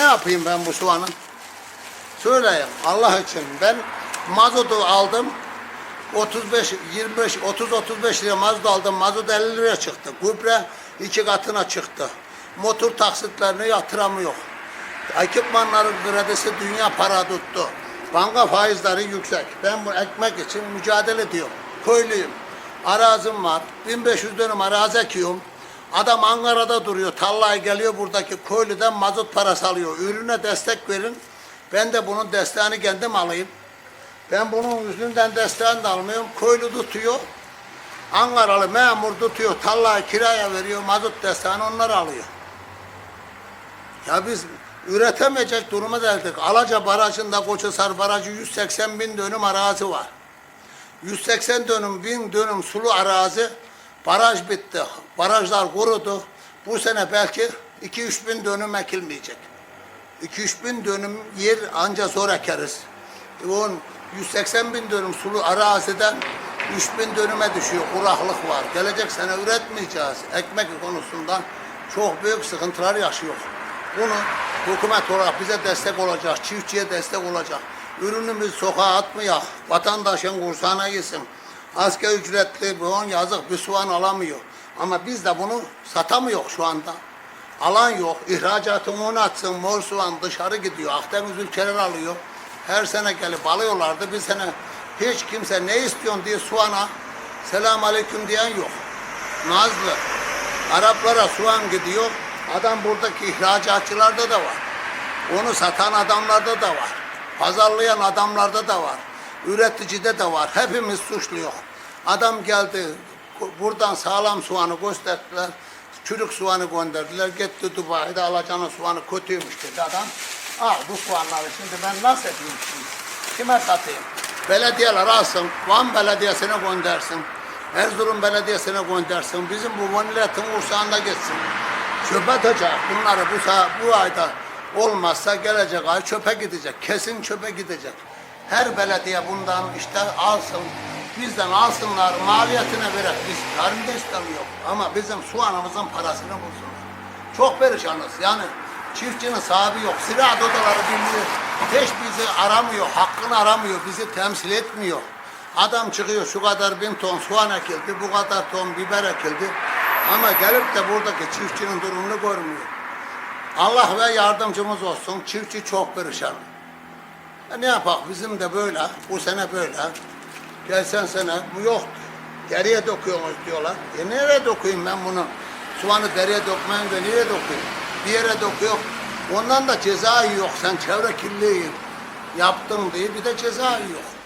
ne yapayım ben bu soğanın? Söyleyin Allah için. Ben mazotu aldım. 35, 25, 30, 35 liraya mazot aldım. Mazot 50 liraya çıktı. Gübre iki katına çıktı. Motor taksitlerini yatıramıyor. Ekipmanların kredisi dünya para tuttu. Banka faizleri yüksek. Ben bu ekmek için mücadele ediyorum. Köylüyüm. Arazim var. 1500 dönüm arazi ekiyorum. Adam Ankara'da duruyor. Tarlaya geliyor buradaki köylüden mazot parası alıyor. Ürüne destek verin. Ben de bunun desteğini kendim alayım. Ben bunun yüzünden desteğini de almıyorum. Köylü tutuyor. Ankaralı memur tutuyor. Tarlayı kiraya veriyor. Mazot desteğini onlar alıyor. Ya biz üretemeyecek duruma geldik. Alaca Barajı'nda Koçhisar Barajı 180 bin dönüm arazi var. 180 dönüm, bin dönüm sulu arazi. Baraj bitti. Barajlar kurudu. Bu sene belki 2-3 bin dönüm ekilmeyecek. 2-3 bin dönüm yer anca zor ekeriz. On 180 bin dönüm sulu araziden 3 bin dönüme düşüyor. Kuraklık var. Gelecek sene üretmeyeceğiz. Ekmek konusunda çok büyük sıkıntılar yaşıyor. Bunu hükümet olarak bize destek olacak, çiftçiye destek olacak. Ürünümüz sokağa atmayak, vatandaşın kursağına gitsin. Asgari ücretli bu on yazık bir soğan alamıyor. Ama biz de bunu satamıyor şu anda. Alan yok. İhracatını onu atsın. Mor soğan dışarı gidiyor. Akdeniz ülkeler alıyor. Her sene gelip alıyorlardı. Bir sene hiç kimse ne istiyorsun diye soğana selam aleyküm diyen yok. Nazlı. Araplara soğan gidiyor. Adam buradaki ihracatçılarda da var. Onu satan adamlarda da var. Pazarlayan adamlarda da var. Üreticide de var. Hepimiz suçluyuz. Adam geldi buradan sağlam soğanı gösterdiler. Çürük soğanı gönderdiler. Gitti Dubai'de alacağınız soğanı kötüymüş dedi adam. Al bu soğanları şimdi ben nasıl yapayım şimdi? Kime satayım? Belediyeler alsın. Van Belediyesi'ne göndersin. Erzurum Belediyesi'ne göndersin. Bizim bu milletin kursağında gitsin. Çöpe atacak. Bunları bu, bu ayda olmazsa gelecek ay çöpe gidecek. Kesin çöpe gidecek. Her belediye bundan işte alsın. Bizden alsınlar, maliyetine vererek biz tarım da istemiyor. Ama bizim soğanımızın parasını bulsunlar. Çok perişanız yani. Çiftçinin sahibi yok. Silah odaları bilmiyor. Hiç bizi aramıyor, hakkını aramıyor, bizi temsil etmiyor. Adam çıkıyor şu kadar bin ton soğan ekildi, bu kadar ton biber ekildi. Ama gelip de buradaki çiftçinin durumunu görmüyor. Allah ve yardımcımız olsun. Çiftçi çok perişan. E ne yapak bizim de böyle, bu sene böyle. Gelsen sene bu yok. Geriye dokuyoruz diyorlar. E nereye dokuyayım ben bunu? Soğanı deriye dokmayayım da nereye dokuyayım? Bir yere dokuyor. Ondan da ceza yok. Sen çevre kirliliği yaptın diye bir de ceza yok.